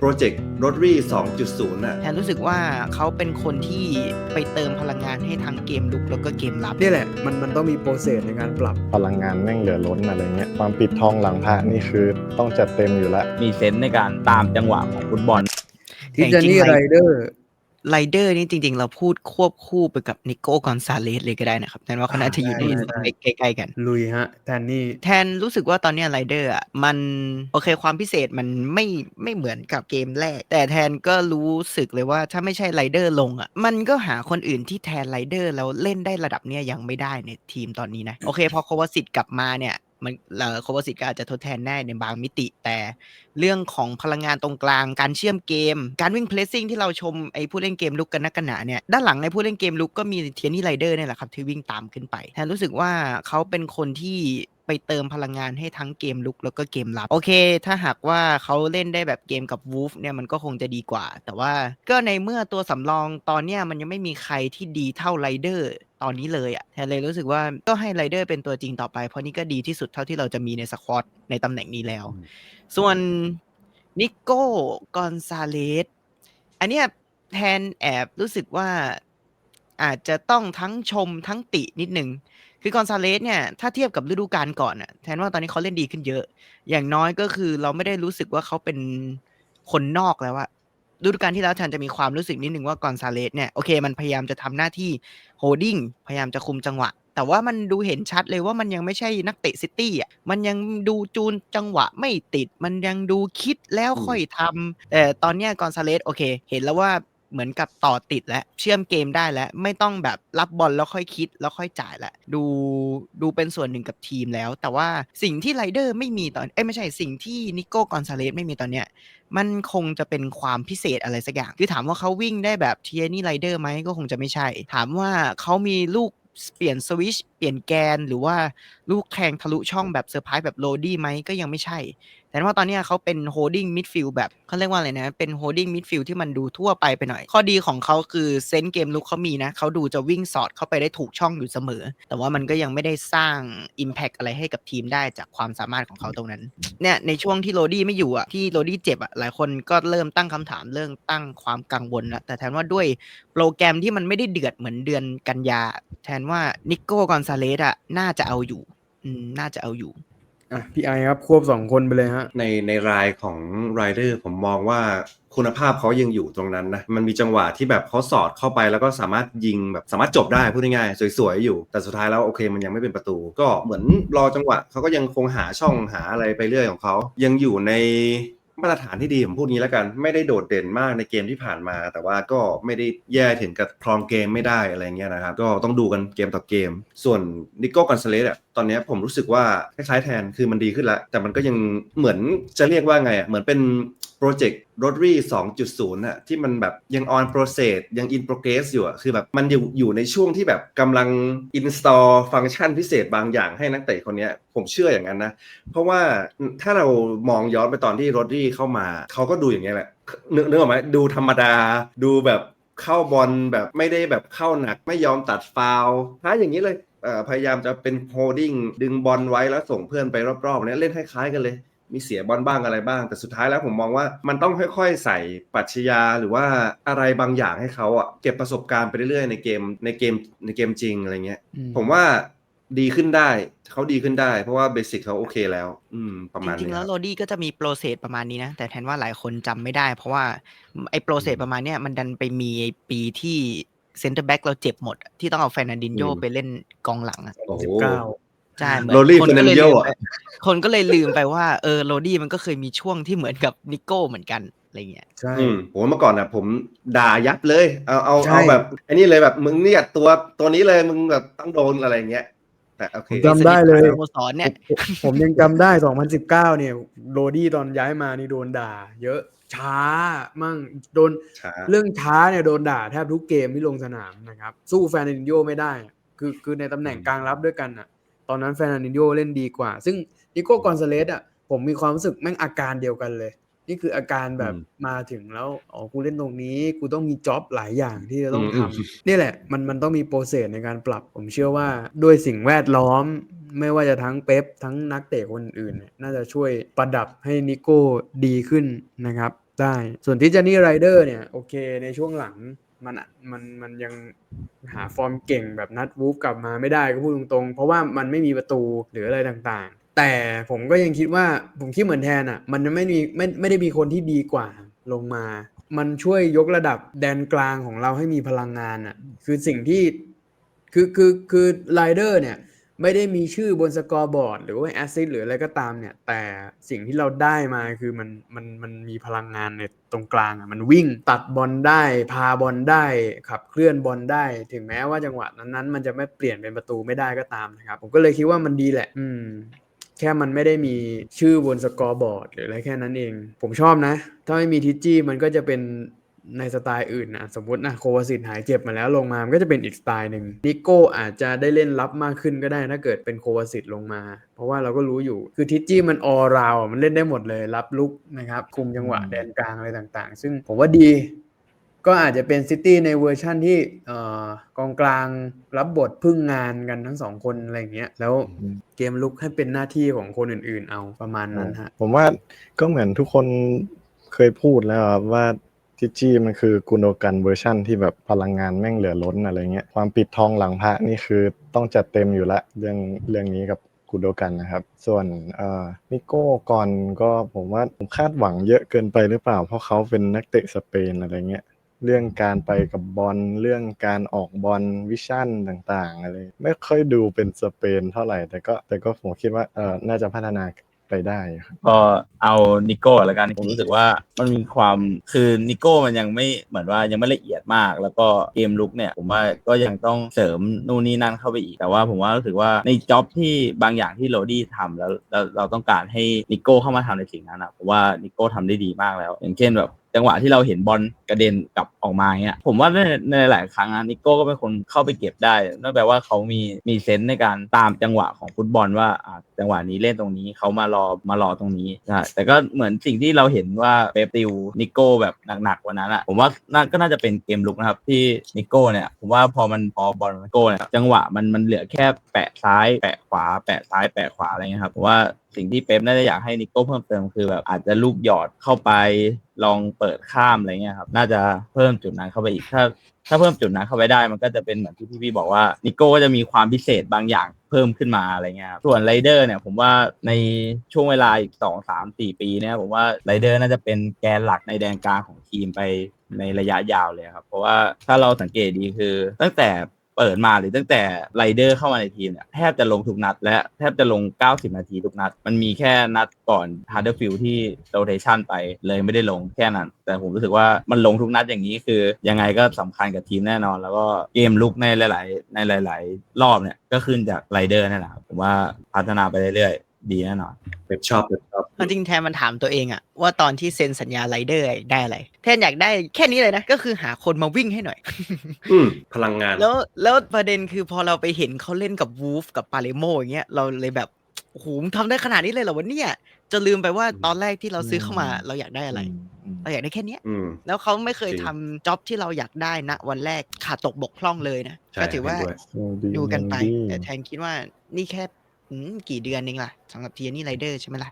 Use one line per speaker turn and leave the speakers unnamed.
โปรเจกต์รถรี่ 2.0น่ะ
แทนรู้สึกว่าเขาเป็นคนที่ไปเติมพลังงานให้ทั้งเกมลุกแล้วก็เกมรับ
นี่แหละ มันมันต้องมีโปรเซสในการปรับ
พลังงานแม่งเหลือล้นอะไรเงี้ย ความปิดทองหลังพระนี่คือต้องจัดเต็มอยู่แล้ว
มีเซนส์ในการตามจังหวะของฟุตบอล
ทิจานี่ไรเดอร์
ไรเดอร์นี่จริง ๆ เราพูดควบคู่ไปกับนิโก้กอนซาเลสเลยก็ได้นะครับแทนว่าเขาน่าจะอยู่ใน
ได้ได้
ใกล้ๆกัน
ลุยฮะแทนนี่
แทนรู้สึกว่าตอนเนี้ไรเดอร์อะมันโอเคความพิเศษมันไม่ไม่เหมือนกับเกมแรก แต่แทนก็รู้สึกเลยว่าถ้าไม่ใช่ไรเดอร์ลงอะมันก็หาคนอื่นที่แทนไรเดอร์แล้วเล่นได้ระดับเนี้ยยังไม่ได้ในทีมตอนนี้นะ โอเคพอโควาสิตกลับมาเนี่ย มันเอ่อโควาสิตก็อาจจะทดแทนได้ในบางมิติ แต่เรื่องของพลังงานตรงกลางการเชื่อมเกม การวิ่งเพลสซิ่งที่เราชมไอ้ผู้เล่นเกมลุกกันนักกันหนาเนี่ยด้านหลังในผู้เล่นเกมลุกก็มีเทียนี่ไรเดอร์เนี่ยแหละครับที่วิ่งตามขึ้นไปแทนรู้สึกว่าเขาเป็นคนที่ ไปเติมพลังงานให้ทั้งเกมลุกแล้วก็เกมรับ โอเค ถ้าหากว่าเขาเล่นได้แบบเกมกับวูฟเนี่ยมันก็คงจะดีกว่า แต่ว่าก็ในเมื่อตัวสำรองตอนเนี้ยมันยังไม่มีใครที่ดีเท่าไรเดอร์ตอนนี้เลยอะ่ะแทนเลยรู้สึกว่าก็ให้ไรเดอร์เป็นตัวจริงต่อไป เพราะนี่ก็ดีที่สุดเท่าที่เราจะมีในสควอตในตำแหน่งนี้แล้ว ส่วนนิโก้กอนซาเลสอันเนี้ยแทนแอบรู้สึกว่า อาจจะต้องทั้งชมทั้งตินิดหนึ่ง คือกอนซาเลสเนี่ย ถ้าเทียบกับฤดูกาลก่อนอะแทนว่าตอนนี้เขาเล่นดีขึ้นเยอะ อย่างน้อยก็คือเราไม่ได้รู้สึกว่าเขาเป็นคนนอกแล้วอะฤดูกาลที่แล้วแทนจะมีความรู้สึกนิดหนึ่งว่ากอนซาเลสเนี่ยโอเคมันพยายามจะทำหน้าที่โฮดดิ้งพยายามจะคุมจังหวะ แต่ว่ามันดูเห็นชัดเลยว่ามันยังไม่ใช่นักเตะซิตี้อะมันยังดูจูนจังหวะไม่ติด มันยังดูคิดแล้วค่อยทำแต่ตอนเนี้ยกอนซาเลสโอเค เห็นแล้วว่า เหมือนกับต่อติดแล้วเชื่อมเกมได้แล้วไม่ต้องแบบรับบอลแล้วค่อยคิดแล้วค่อยจ่ายละดูดูเป็นส่วนหนึ่งกับทีมแล้ว แต่ว่าสิ่งที่ไรเดอร์ไม่มีตอนเอ้ไม่ใช่สิ่งที่นิโก้กอนซาเลสไม่มีตอนเนี้ยมันคงจะเป็นความพิเศษอะไรสักอย่าง คือถามว่าเขาวิ่งได้แบบเทียนี่ไรเดอร์ไหมก็คงจะไม่ใช่ ถามว่าเขามีลูกเปลี่ยนสวิชเปลี่ยนแกนหรือว่าลูกแทงทะลุช่องแบบเซอร์ไพรส์แบบโรดี้ไหมก็ยังไม่ใช่ แต่ว่าตอนนี้เขาเป็นโฮดดิ้งมิดฟิลด์แบบเขาเรียกว่าอะไรนะ เป็นโฮดดิ้งมิดฟิลด์ที่มันดูทั่วไปไปหน่อย ข้อดีของเขาคือเซนส์เกมลุกเขามีนะเขาดูจะวิ่งสอดเข้าไปได้ถูกช่องอยู่เสมอ แต่ว่ามันก็ยังไม่ได้สร้าง Impact อะไรให้กับทีมได้จากความสามารถของเขาตรงนั้นเนี่ยในช่วงที่โรดี้ไม่อยู่อะที่โรดี้เจ็บอะหลายคนก็เริ่มตั้งคำถามเรื่องตั้งความกังวลแล้วแต่แทนว่าด้วยโปรแกรมที่มันไม่ได้เดือดเหมือนเดือนกันยา แทนว่านิโก้กอนซาเลสอะน่าจะเอาอยู่น่าจะเอาอยู่
อะพี่ไอครับควบสองคนไปเลยฮะ
ในในรายของไรเดอร์ผมมองว่าคุณภาพเขายังอยู่ตรงนั้นนะ มันมีจังหวะที่แบบเขาสอดเข้าไปแล้วก็สามารถยิงแบบสามารถจบได้พูดง่ายๆสวยๆอยู่ แต่สุดท้ายแล้วโอเคมันยังไม่เป็นประตู ก็เหมือนรอจังหวะเขาก็ยังคงหาช่องหาอะไรไปเรื่อยของเขา ยังอยู่ในมาตรฐานที่ดีผมพูดงี้แล้วกัน ไม่ได้โดดเด่นมากในเกมที่ผ่านมา แต่ว่าก็ไม่ได้แย่ถึงกับครองเกมไม่ได้อะไรเงี้ยนะครับ ก็ต้องดูกันเกมต่อเกม ส่วนนิโก้กอนซาเลสอะ ตอนนี้ผมรู้สึกว่าคล้ายๆแทนคือมันดีขึ้นแล้ว แต่มันก็ยังเหมือนจะเรียกว่าไงอะเหมือนเป็นโปรเจกต์รถรี่2.0อะที่มันแบบยัง on process ยัง in progress อยู่อะคือแบบมันอยู่อยู่ในช่วงที่แบบกำลัง install ฟังก์ชันพิเศษบางอย่างให้นักเตะคนนี้ผมเชื่ออย่างนั้นนะ เพราะว่าถ้าเรามองย้อนไปตอนที่โรดรี่เข้ามา เขาก็ดูอย่างเงี้ยแหละนึกนึกออกไหมดูธรรมดาดูแบบเข้าบอลแบบไม่ได้แบบเข้าหนักไม่ยอมตัดฟาวล์ท้ายอย่างนี้เลย พยายามจะเป็นโฮดดิ้งดึงบอลไว้แล้วส่งเพื่อนไปรอบๆเนี้ยเล่นคล้ายๆกันเลย มีเสียบอลบ้างอะไรบ้าง แต่สุดท้ายแล้วผมมองว่ามันต้องค่อยๆ ใส่ปรัชญาหรือว่าอะไรบางอย่างให้เขาอะเก็บประสบการณ์ไปเรื่อยๆในเกมในเกมในเกมจริงอะไรเงี้ย
อืม
ผมว่าดีขึ้นได้ เขาดีขึ้นได้ เพราะว่าเบสิกเขาโอเคแล้ว อืม ประมาณ
จริงๆ
นี้
แล้
ควรับ
โรดี้ก็จะมีโปรเซสประมาณนี้นะ แต่แทนว่าหลายคนจำไม่ได้ เพราะว่าไอ้โปรเซสประมาณเนี้ยมันดันไปมีไอ้ปีที่ เซนเตอร์แบ็กเราเจ็บหมดอะที่ต้องเอาแฟร์นันดินโย
อืม
ไปเล่นกองหลังอะ
โอ้โห
สิบเก้า
ใช่เหมือน
โรดี้
คนก็เลย
Fernandinho
ลืม
อะ
ไปคนก็เลยลืมไปว่าเออโรดี้มันก็เคยมีช่วงที่เหมือนกับนิโก้เหมือนกันอะไรเงี้ย
ใช่
อืมผมว่าเมื่อก่อนนะผมด่ายับเลยเอาเอา
ใช่
เอาแบบอันนี้เลยแบบมึงเนี่ยตัวตัวนี้เลยมึงแบบต้องโดนอะไรอย่างเงี้ยแต่โอเค
ผมจำได้เลย
สโมสรเนี่ย
ผมผมยังจำได้ 2019 เนี่ยโรดี้ตอนย้ายมานี่โดนด่า เยอะ ช้ามั่งโดน
ช้า
เรื่องช้าเนี่ยโดนด่าแทบทุกเกมที่ลงสนามนะครับ สู้แฟน a นดินโยไม่ได้อะคือคือในตำแหน่ง
อืม
กลางรับด้วยกันอะ ตอนนั้นแฟน a นดินโยเล่นดีกว่า ซึ่งนิโก้กอนซาเลสอะผมมีความรู้สึกแม่งอาการเดียวกันเลย นี่คืออาการแบบมาถึงแล้วอ๋อกูเล่นตรงนี้ กูต้องมีจ็อบหลายอย่างที่จะต้องทำนี่แหละ มันมันต้องมีโปรเซสในการปรับ ผมเชื่อว่าด้วยสิ่งแวดล้อม ไม่ว่าจะทั้งเป๊ปทั้งนักเตะคนอื่นเนี่ยน่าจะช่วยประดับให้นิโก้ดีขึ้นนะครับ ได้ส่วนที่จ a นี่ไรเดอร์เนี่ยโอเค ในช่วงหลังมันอะมันมันยังหาฟอร์มเก่งแบบนัดวูฟกลับมาไม่ได้ก็พูดตรงๆ เพราะว่ามันไม่มีประตูหรืออะไรต่างๆ แต่ผมก็ยังคิดว่าผมคิดเหมือนแทนอะมันไม่มีไม่ไม่ได้มีคนที่ดีกว่าลงมา มันช่วยยกระดับแดนกลางของเราให้มีพลังงานอะคือสิ่งที่คือคือคือไรเดอร์เนี่ยไม่ได้มีชื่อบนสกอร์บอร์ดหรือว่าแอสซิสหรืออะไรก็ตามเนี่ย แต่สิ่งที่เราได้มาคือมันมันมันมีพลังงานในตรงกลางอะมันวิ่งตัดบอลได้ พาบอลได้ ขับเคลื่อนบอลได้ ถึงแม้ว่าจังหวะนั้นๆ มันจะไม่เปลี่ยนเป็นประตูไม่ได้ก็ตามนะครับ ผมก็เลยคิดว่ามันดีแหละ อืม แค่มันไม่ได้มีชื่อบนสกอร์บอร์ดหรืออะไรแค่นั้นเอง ผมชอบนะ ถ้าไม่มีทิจจี้มันก็จะเป็นในสไตล์อื่นนะสมมตินะโควาสิตหายเจ็บมาแล้วลงมา มันก็จะเป็นอีกสไตล์หนึ่งนิโก้อาจจะได้เล่นรับมากขึ้นก็ได้ถ้าเกิดเป็นโควาสิตลงมา เพราะว่าเราก็รู้อยู่คือทิจจี้มันออราวมันเล่นได้หมดเลยรับลุกนะครับคุมจังหวะแดนกลางอะไรต่างๆ ซึ่งผมว่าดี ก็อาจจะเป็นซิตี้ในเวอร์ชั่นที่เอ่อกองกลางรับบทพึ่งงานกันทั้งสองคนอะไรอย่างเงี้ย แล้วเกมลุกให้เป็นหน้าที่ของคนอื่นๆ เอาประมาณนั้นฮะ
ผมว่าก็เหมือนทุกคนเคยพูดแล้วครับว่าทิจี้มันคือกุนโดกันเวอร์ชั่นที่แบบพลังงานแม่งเหลือล้นอะไรเงี้ยความปิดทองหลังพระนี่คือต้องจัดเต็มอยู่ละเรื่องเรื่องนี้กับกุนโดกันนะครับ ส่วนเอ่อนิโก้ก่อนก็ผมว่าผมคาดหวังเยอะเกินไปหรือเปล่า เพราะเขาเป็นนักเตะสเปนอะไรเงี้ย เรื่องการไปกับบอลเรื่องการออกบอลวิชั่นต่างๆอะไรไม่ค่อยดูเป็นสเปนเท่าไหร่ แต่ก็แต่ก็ผมคิดว่าเออน่าจะพัฒนาไปได้ครับ
ก็เอานิโก้แล้วกันผมรู้สึกว่ามันมีความคือนิโก้มันยังไม่เหมือนว่ายังไม่ละเอียดมาก แล้วก็เกมลุกเนี่ยผมว่าก็ยังต้องเสริมนู่นนี่นั่นเข้าไปอีกแต่ว่าผมว่ารู้สึกว่าในจ็อบที่บางอย่างที่โรดี้ทำแล้วแล้วเราต้องการให้นิโก้เข้ามาทำในสิ่งนั้นนะผมว่านิโก้ทำได้ดีมากแล้ว อย่างเช่นแบบ จังหวะที่เราเห็นบอลกระเด็นกลับออกมาเงี้ยผมว่าในในหลายครั้งอะนิโก้ก็เป็นคนเข้าไปเก็บได้นั่นแปลว่าเขามีมีเซนส์ในการตามจังหวะของฟุตบอลว่าจังหวะนี้เล่นตรงนี้เขามารอมารอตรงนี้ใช่แต่ก็เหมือนสิ่งที่เราเห็นว่าเปปติวนิโก้แบบหนักๆกว่านั้นอะผมว่าน่าก็น่าจะเป็นเกมลุกนะครับที่นิโก้เนี่ยผมว่าพอมันพอบอลนิโก้เนี่ยจังหวะมันมันเหลือแค่แปะซ้ายแปะขวาแปะซ้ายแปะขวาอะไรเงี้ยครับผมว่าสิ่งที่เป๊ปน่าจะอยากให้นิโก้เพิ่มเติมคือแบบอาจจะลูกหยอดเข้าไป ลองเปิดข้ามอะไรเงี้ยครับ น่าจะเพิ่มจุดนั้นเข้าไปอีก ถ้า ถ้าเพิ่มจุดนั้นเข้าไปได้ มันก็จะเป็นเหมือนที่พี่พี่บอกว่านิโก้ก็จะมีความพิเศษบางอย่างเพิ่มขึ้นมาอะไรเงี้ยครับส่วนไรเดอร์เนี่ยผมว่าในช่วงเวลาอีกสองสามสี่ปีเนี่ยผมว่าไรเดอร์น่าจะเป็นแกนหลักในแดนกลางของทีมไปในระยะยาวเลยครับ เพราะว่าถ้าเราสังเกตดีคือ ตั้งแต่ เปิดมาหรือตั้งแต่ไรเดอร์เข้ามาในทีมเนี่ยแทบจะลงทุกนัด และแทบจะลง 90 นาทีทุกนัด มันมีแค่นัดก่อนฮาร์เดอร์ฟิลที่โรเทชันไปเลยไม่ได้ลงแค่นั้น แต่ผมรู้สึกว่ามันลงทุกนัดอย่างนี้คือ ยังไงก็สำคัญกับทีมแน่นอน แล้วก็เกมลุกในหลาย ๆ ในหลาย ๆ รอบเนี่ยก็ขึ้นจากไรเดอร์นั่แหละผมว่าพัฒนาไปเรื่อยๆดีแน่นอน
เว็บชอบเว็บชอบ
จริงๆแทนมันถามตัวเองอะว่าตอนที่เซ็นสัญญาไรเดอร์ได้อะไร แทนอยากได้แค่นี้เลยนะ ก็คือหาคนมาวิ่งให้หน่อย
อืมพลังงาน
แล้วแล้วประเด็นคือพอเราไปเห็นเขาเล่นกับวูฟกับปาเลโมอย่างเงี้ยเราเลยแบบโอ้โหมึงทำได้ขนาดนี้เลยเหรอวะเนี่ยจะลืมไปว่าตอนแรกที่เราซื้อเข้ามาเราอยากได้อะไร เราอยากได้แค่เนี้ย
อืม
แล้วเขาไม่เคย
จริง
ทำจ็อบที่เราอยากได้นะวันแรกขาดตกบกพร่องเลยนะ
ใช่
ก็ถือว่า
เห็นด้วย
ดูกันไป
ดี
แต่แทนคิดว่านี่แค่ อืมกี่เดือนเองล่ะสำหรับทีนี่ไรเดอร์ใช่ไหมล่ะ